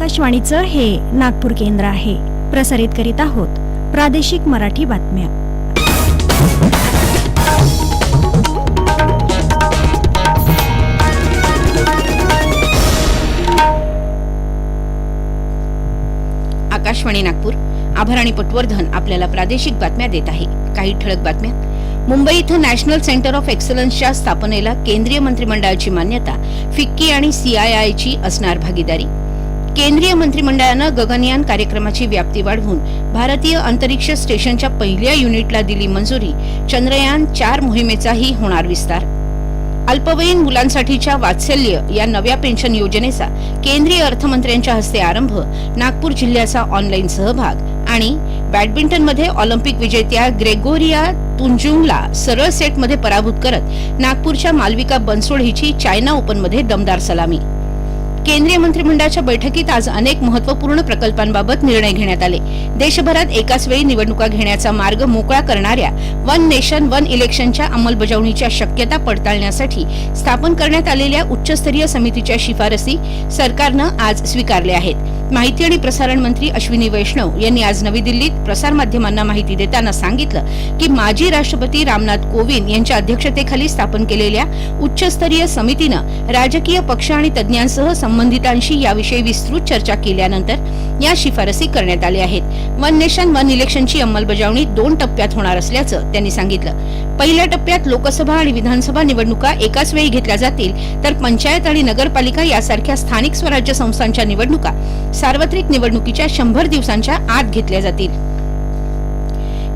आकाशवाणीचं हे नागपूर केंद्र आहे. प्रसारित करीत आहोत प्रादेशिक मराठी बातम्या. आकाशवाणी नागपूर. आभार आणि पटवर्धन आपल्याला प्रादेशिक बातम्या देत आहे. काही ठळक बातम्या. मुंबई इथं नॅशनल सेंटर ऑफ एक्सलन्सच्या स्थापनेला केंद्रीय मंत्रिमंडळाची मान्यता फिक्की आणि सीआयआयची असणार भागीदारी. केंद्रीय मंत्रिमंडळानं गगनयान कार्यक्रमाची व्याप्ती वाढवून भारतीय अंतरिक्ष स्टेशनच्या पहिल्या युनिटला दिली मंजुरी. चंद्रयान चार मोहिमेचाही होणार विस्तार. अल्पवयीन मुलांसाठीच्या वात्सल्य या नव्या पेन्शन योजनेचा केंद्रीय अर्थमंत्र्यांच्या हस्ते आरंभ नागपूर जिल्ह्याचा ऑनलाईन सहभाग आणि बॅडमिंटनमध्ये ऑलिम्पिक विजेत्या ग्रेगोरिया तुंजुंगला सरळ सेटमध्ये पराभूत करत नागपूरच्या मालविका बनसोड हिची चायना ओपनमध्ये दमदार सलामी. केंद्रीय मंत्रिमंडळाच्या बैठकीत आज अनेक महत्त्वपूर्ण प्रकल्पांबाबत निर्णय घेण्यात आले. देशभरात एकाच वेळी निवडणुका घेण्याचा मार्ग मोकळा करणाऱ्या वन नेशन वन इलेक्शनच्या अंमलबजावणीच्या शक्यता पडताळण्यासाठी स्थापन करण्यात आलेल्या उच्चस्तरीय समितीच्या शिफारसी सरकारनं आज स्वीकारल्या आहेत. माहिती आणि प्रसारण मंत्री अश्विनी वैष्णव यांनी आज नवी दिल्लीत प्रसारमाध्यमांना माहिती देताना सांगितलं की माजी राष्ट्रपती रामनाथ कोविंद यांच्या अध्यक्षतेखाली स्थापन केलेल्या उच्चस्तरीय समितीनं राजकीय पक्ष आणि तज्ज्ञांसह संबंधितांशी याविषयी विस्तृत चर्चा केल्यानंतर या शिफारसी करण्यात आल्या आहेत. वन नेशन वन इलेक्शनची अंमलबजावणी दोन टप्प्यात होणार असल्याचं त्यांनी सांगितलं. पहिल्या टप्प्यात लोकसभा आणि विधानसभा निवडणुका एकाच वेळी घेतल्या जातील तर पंचायत आणि नगरपालिका यासारख्या स्थानिक स्वराज्य संस्थांच्या निवडणुका सार्वत्रिक निवडणुकीच्या शंभर दिवसांच्या आत घेतल्या जातील.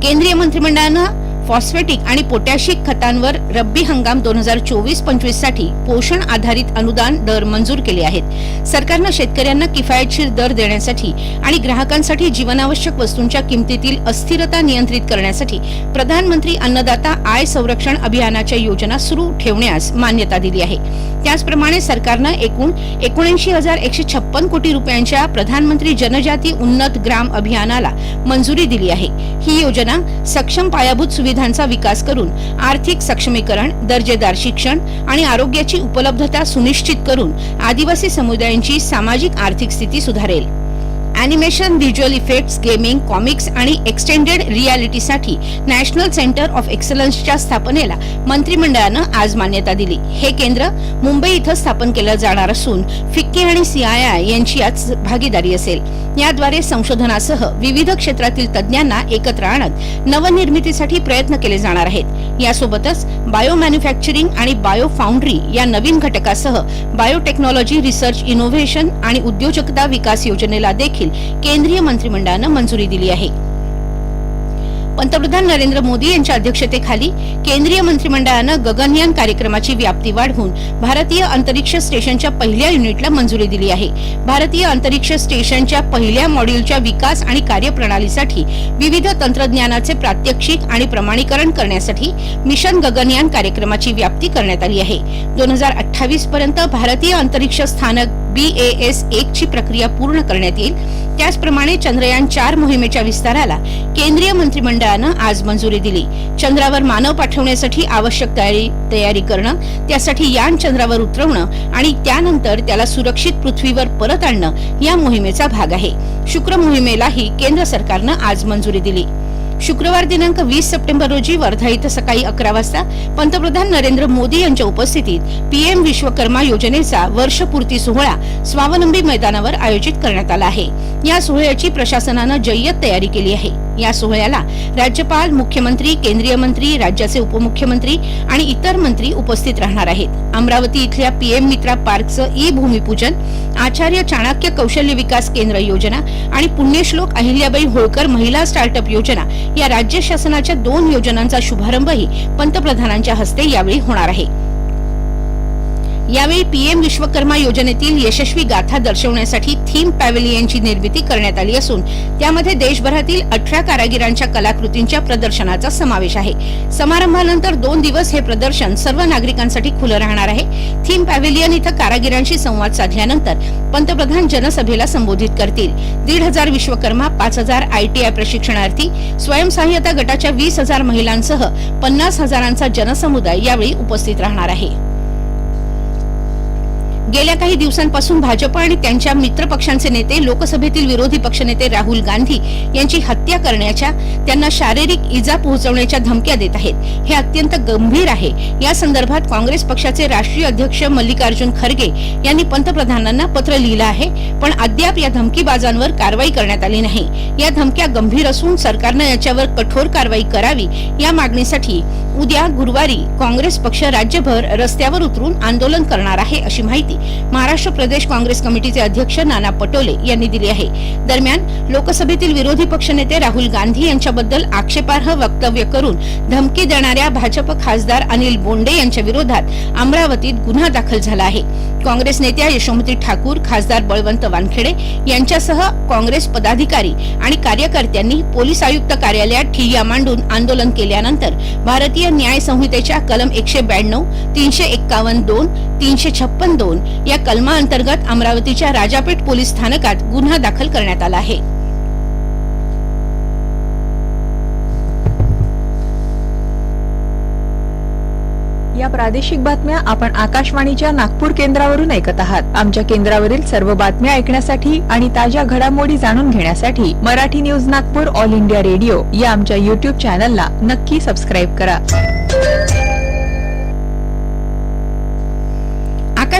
केंद्रीय मंत्रिमंडळानं फॉस्फेटिक आणि पोटॅशिक खतांवर रब्बी हंगाम दोन हजार चोवीस पंचवीससाठी पोषण आधारित अनुदान दर मंजूर केले आहेत. सरकारनं शेतकऱ्यांना किफायतशीर दर देण्यासाठी आणि ग्राहकांसाठी जीवनावश्यक वस्तूंच्या किमतीतील अस्थिरता नियंत्रित करण्यासाठी प्रधानमंत्री अन्नदाता आय संरक्षण अभियानाच्या योजना सुरू ठेवण्यास मान्यता दिली आहे. त्याचप्रमाणे सरकारनं एकूण एकोणऐंशी हजार एकशे छप्पन कोटी रुपयांच्या प्रधानमंत्री जनजाती उन्नत ग्राम अभियानाला मंजुरी दिली आहे. ही योजना सक्षम पायाभूत सुविधा सुविधांचा विकास करून आर्थिक सक्षमीकरण दर्जेदार शिक्षण आणि आरोग्याची उपलब्धता सुनिश्चित करून आदिवासी समुदायांची सामाजिक आर्थिक स्थिती सुधारेल. Animation visual effects gaming comics आणि एक्सटेंडेड रियालिटीसाठी नॅशनल सेंटर ऑफ एक्सलन्सच्या स्थापनेला मंत्रिमंडळानं आज मान्यता दिली. हे केंद्र मुंबई इथं स्थापन केलं जाणार असून फिक्की आणि सीआयआय यांची यात भागीदारी असेल. याद्वारे संशोधनासह विविध क्षेत्रातील तज्ज्ञांना एकत्र आणत नवनिर्मितीसाठी प्रयत्न केले जाणार आहेत. यासोबतच बायो मॅन्युफॅक्चरिंग आणि बायो फाउंड्री या नवीन घटकासह बायोटेक्नॉलॉजी रिसर्च इनोव्हेशन आणि उद्योजकता विकास योजनेला देखील केंद्रीय मंत्रिमंडळानं मंजुरी दिली आहे. पंतप्रधान नरेंद्र मोदी यांच्या अध्यक्षतेखाली केंद्रीय मंत्रिमंडळानं गगनयान कार्यक्रमाची व्याप्ती वाढवून भारतीय अंतरिक्ष स्टेशनच्या पहिल्या युनिटला मंजुरी दिली आहे. भारतीय अंतरिक्ष स्टेशनच्या पहिल्या मॉड्यूलच्या विकास आणि कार्यप्रणालीसाठी विविध तंत्रज्ञानाचे प्रात्यक्षिक आणि प्रमाणीकरण करण्यासाठी मिशन गगनयान कार्यक्रमाची व्याप्ती करण्यात आली आहे. दोन हजार अठ्ठावीस पर्यंत भारतीय अंतरिक्ष स्थानक बी ए एक ची प्रक्रिया पूर्ण करण्यात येईल. त्याचप्रमाणे चंद्रयान चार मोहिमेच्या विस्ताराला केंद्रीय मंत्रिमंडळानं आज मंजुरी दिली. चंद्रावर मानव पाठवण्यासाठी आवश्यक तयारी तयारी करणं त्यासाठी यान चंद्रावर उतरवणं आणि त्यानंतर त्याला सुरक्षित पृथ्वीवर परत आणणं या मोहिमेचा भाग आहे. शुक्र मोहिमेलाही केंद्र सरकारनं आज मंजुरी दिली. शुक्रवार दिनांक वीस सप्टेंबर रोजी वर्धा इथं सकाळी अकरा वाजता पंतप्रधान नरेंद्र मोदी यांच्या उपस्थितीत पीएम विश्वकर्मा योजनेचा वर्षपूर्ती सोहळा स्वावलंबी मैदानावर आयोजित करण्यात आला आहे. या सोहळ्याची प्रशासनानं जय्यत तयारी केली आहे. या सोहळ्याला राज्यपाल मुख्यमंत्री केंद्रीय मंत्री राज्याचे उपमुख्यमंत्री आणि इतर मंत्री उपस्थित राहणार आहेत. अमरावती इथल्या पीएम मित्रा पार्कचं ई भूमिपूजन आचार्य चाणक्य कौशल्य विकास केंद्र योजना आणि पुण्यश्लोक अहिल्याबाई होळकर महिला स्टार्टअप योजना या राज्य शासनाच्या दोन योजनांचा शुभारंभही पंतप्रधानांच्या हस्ते यावेळी होणार आहे. यावेळी पीएम विश्वकर्मा योजनेतील यशस्वी गाथा दर्शवण्यासाठी थीम पॅव्हिलियनची निर्मिती करण्यात आली असून त्यामध्ये देशभरातील अठरा कारागिरांच्या कलाकृतींच्या प्रदर्शनाचा समावेश आहे. समारंभानंतर दोन दिवस हे प्रदर्शन सर्व नागरिकांसाठी खुलं राहणार आहे. थीम पॅव्हिलियन इथं कारागिरांशी संवाद साधल्यानंतर पंतप्रधान जनसभेला संबोधित करतील. दीड हजार विश्वकर्मा पाच हजार आयटीआय प्रशिक्षणार्थी स्वयंसहाय्यता गटाच्या वीस हजार महिलांसह पन्नास हजारांचा जनसमुदाय यावेळी उपस्थित राहणार आहे. गेल्या काही दिवसांपासून भाजप आणि त्यांच्या मित्रपक्षांचे नेते लोकसभेतील विरोधी पक्षनेते राहुल गांधी यांची हत्या करण्याच्या त्यांना शारीरिक इजा पोहोचवण्याच्या धमक्या देत आहेत. हे अत्यंत गंभीर आहे. या संदर्भात काँग्रेस पक्षाचे राष्ट्रीय अध्यक्ष मल्लिकार्जुन खरगे यांनी पंतप्रधानांना पत्र लिहिलं आहे पण अद्याप या धमकीबाजांवर कारवाई करण्यात आली नाही. या धमक्या गंभीर असून सरकारनं याच्यावर कठोर कारवाई करावी या मागणीसाठी उद्या गुरुवारी काँग्रेस पक्ष राज्यभर रस्त्यावर उतरून आंदोलन करणार आहे अशी माहिती महाराष्ट्र प्रदेश काँग्रेस कमिटीचे अध्यक्ष नाना पटोले यांनी दिली आहे. दरम्यान लोकसभेतील विरोधी पक्षनेते राहुल गांधी यांच्याबद्दल आक्षेपार्ह वक्तव्य करून धमकी देणाऱ्या भाजप खासदार अनिल बोंडे यांच्या विरोधात अमरावतीत गुन्हा दाखल झाला आहे. काँग्रेस नेत्या यशोमती ठाकूर खासदार बळवंत वानखेडे यांच्यासह काँग्रेस पदाधिकारी आणि कार्यकर्त्यांनी पोलीस आयुक्त कार्यालयात ठिय्या मांडून आंदोलन केल्यानंतर भारतीय न्याय संहितेच्या कलम एकशे ब्याण्णव तीनशे एक्कावन्न दोन तीनशे छप्पन दोन या कलमाअंतर्गत अमरावतीच्या राजापेठ पोलीस स्थानकात गुन्हा दाखल करण्यात आला आहे. या प्रादेशिक बातम्या आपण आकाशवाणीच्या नागपूर केंद्रावरून ऐकत आहात. आमच्या केंद्रावरील सर्व बातम्या ऐकण्यासाठी आणि ताज्या घडामोडी जाणून घेण्यासाठी Marathi news Nagpur All India Radio या आमच्या युट्यूब चॅनलला नक्की सबस्क्राईब करा.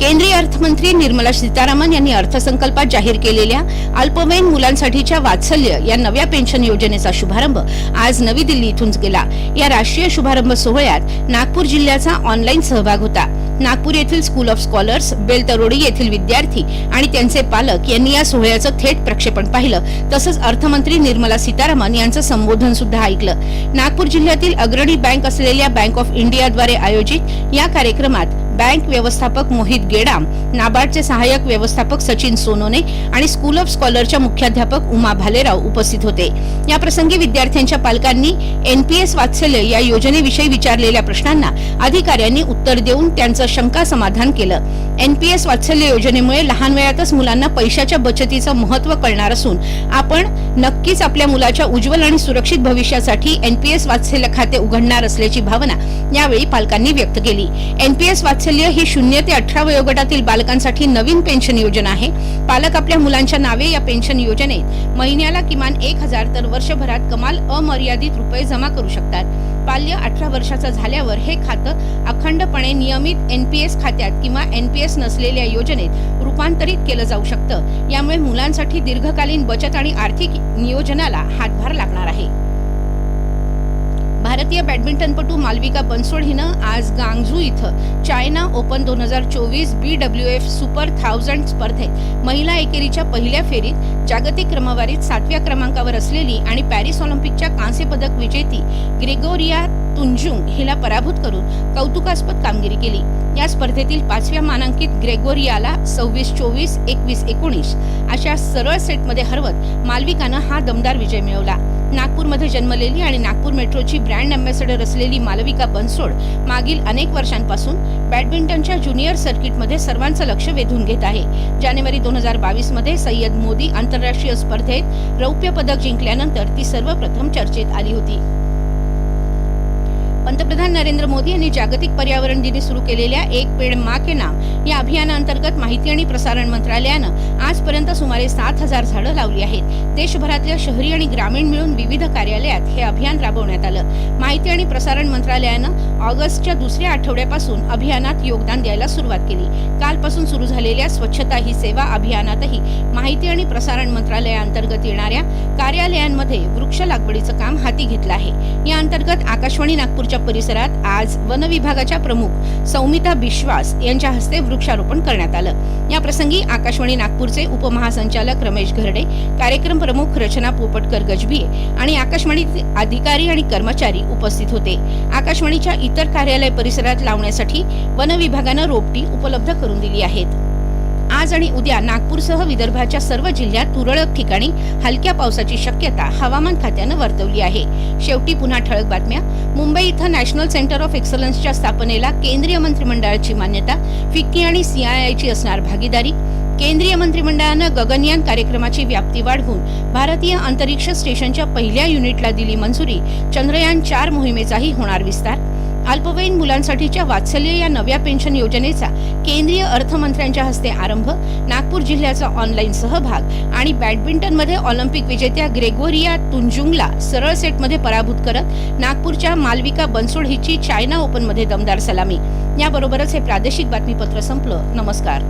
केंद्रीय अर्थमंत्री निर्मला सीतारामन यांनी अर्थसंकल्पात जाहीर केलेल्या अल्पवयीन मुलांसाठीच्या वात्सल्य या नव्या पेन्शन योजनेचा शुभारंभ आज नवी दिल्ली इथून केला. या राष्ट्रीय शुभारंभ सोहळ्यात नागपूर जिल्ह्याचा ऑनलाईन सहभाग होता. नागपूर येथील स्कूल ऑफ स्कॉलर्स बेलतरोडी येथील विद्यार्थी आणि त्यांचे पालक यांनी या सोहळ्याचं थेट प्रक्षेपण पाहिलं. तसंच अर्थमंत्री निर्मला सीतारामन यांचं संबोधन सुद्धा ऐकलं. नागपूर जिल्ह्यातील अग्रणी बँक असलेल्या बँक ऑफ इंडियाद्वारे आयोजित या कार्यक्रमात बँक व्यवस्थापक मोहित गेडाम नाबार्डचे सहाय्यक व्यवस्थापक सचिन सोनोने आणि स्कूल ऑफ स्कॉलरच्या मुख्याध्यापक उमा भालेराव उपस्थित होते. या प्रसंगी विद्यार्थ्यांच्या पालकांनी एनपीएस वात्सल्य या योजनेविषयी विचारलेल्या प्रश्नांना अधिकाऱ्यांनी उत्तर देऊन त्यांचं शंका समाधान केलं. एनपीएस वात्सल्य योजनेमुळे लहान वयातच मुलांना पैशाच्या बचतीचं महत्त्व कळणार असून आपण नक्कीच आपल्या मुलाच्या उज्ज्वल आणि सुरक्षित भविष्यासाठी एनपीएस वात्सल्य खाते उघडणार असल्याची भावना यावेळी पालकांनी व्यक्त केली. एनपीएस वात्सल्य ही शून्य ते अठरा वयोगटातील बालकांसाठी नवीन पेन्शन योजना आहे पालक आपल्या मुलांच्या नावे या पेन्शन योजनेत महिन्याला किमान एक हजार तर वर्षभरात कमाल अमर्यादित रुपये जमा करू शकतात बाल्य अठरा वर्षाचं झाल्यावर हे खातं अखंडपणे नियमित एनपीएस खात्यात किंवा एनपीएस नसलेल्या योजनेत रूपांतरित केलं जाऊ शकतं यामुळे मुलांसाठी दीर्घकालीन बचत आणि आर्थिक नियोजनाला हातभार लागणार आहे भारतीय बॅडमिंटनपटू मालविका बनसोड हिनं आज गांगझू इथं चायना ओपन दोन हजार चोवीस B W F super thousand स्पर्धेत महिला एकेरीच्या पहिल्या फेरीत जागतिक क्रमवारीत सातव्या क्रमांकावर असलेली आणि पॅरिस ऑलिम्पिकच्या कांस्य पदक विजेती ग्रेगोरिया तुंजुंग हिला पराभूत करून कौतुकास्पद कामगिरी केली. या स्पर्धेतील पाचव्या मानांकित ग्रेगोरियाला सव्वीस चोवीस एकवीस एकोणीस अशा सरळ सेटमध्ये हरवत मालविकानं हा दमदार विजय मिळवला. नागपूरमध्ये जन्मलेली आणि नागपूर मेट्रोची ब्रँड अँबॅसेडर असलेली मालविका बनसोड मागील अनेक वर्षांपासून बॅडमिंटनच्या ज्युनियर सर्किटमध्ये सर्वांचं लक्ष वेधून घेत आहे. जानेवारी दोन हजार बावीसमध्ये सय्यद मोदी आंतरराष्ट्रीय स्पर्धेत रौप्य पदक जिंकल्यानंतर ती सर्वप्रथम चर्चेत आली होती. पंतप्रधान नरेंद्र मोदी यांनी जागतिक पर्यावरण दिनी सुरू केलेल्या एक पेड मा के नाम या अभियानाअंतर्गत माहिती आणि प्रसारण मंत्रालयानं आजपर्यंत सुमारे सात हजार झाडं लावली आहेत. देशभरातल्या शहरी आणि ग्रामीण मिळून विविध कार्यालयात हे अभियान राबवण्यात आलं. माहिती आणि प्रसारण मंत्रालयानं ऑगस्टच्या दुसऱ्या आठवड्यापासून अभियानात योगदान द्यायला सुरुवात केली. कालपासून सुरू झालेल्या स्वच्छता ही सेवा अभियानातही माहिती आणि प्रसारण मंत्रालयाअंतर्गत येणाऱ्या कार्यालयांमध्ये वृक्ष लागवडीचं काम हाती घेतलं आहे. या अंतर्गत आकाशवाणी नागपूरच्या परिसरात आज वन विभागाच्या प्रमुख सौमिता बिश्वास यांच्या हस्ते वृक्षारोपण करण्यात आलं. या प्रसंगी आकाशवाणी नागपूरचे उपमहासंचालक रमेश घरडे कार्यक्रम प्रमुख रचना पोपटकर गजबिये आणि आकाशवाणीचे अधिकारी आणि कर्मचारी उपस्थित होते. आकाशवाणीच्या इतर कार्यालय परिसरात लावण्यासाठी वन विभागानं रोपटी उपलब्ध करून दिली आहेत. आज आणि उद्या नागपूरसह विदर्भाच्या सर्व जिल्ह्यात तुरळक ठिकाणी हलक्या पावसाची शक्यता हवामान खात्यानं वर्तवली आहे. शेवटी पुन्हा ठळक बातम्या. मुंबई इथं नॅशनल सेंटर ऑफ एक्सलन्सच्या स्थापनेला केंद्रीय मंत्रिमंडळाची मान्यता फिक्की आणि सीआयआयची असणार भागीदारी. केंद्रीय मंत्रिमंडळानं गगनयान कार्यक्रमाची व्याप्ती वाढवून भारतीय अंतरिक्ष स्टेशनच्या पहिल्या युनिटला दिली मंजुरी. चंद्रयान चार मोहिमेचाही होणार विस्तार. अल्पवयीन मुलांसाठीच्या वात्सल्य या नव्या पेन्शन योजनेचा केंद्रीय अर्थमंत्र्यांच्या हस्ते आरंभ नागपूर जिल्ह्याचा ऑनलाईन सहभाग आणि बॅडमिंटनमध्ये ऑलिम्पिक विजेत्या ग्रेगोरिया तुंजुंगला सरळ सेटमध्ये पराभूत करत नागपूरच्या मालविका बनसोड हिची चायना ओपनमध्ये दमदार सलामी. याबरोबरच हे प्रादेशिक बातमीपत्र संपलं. नमस्कार.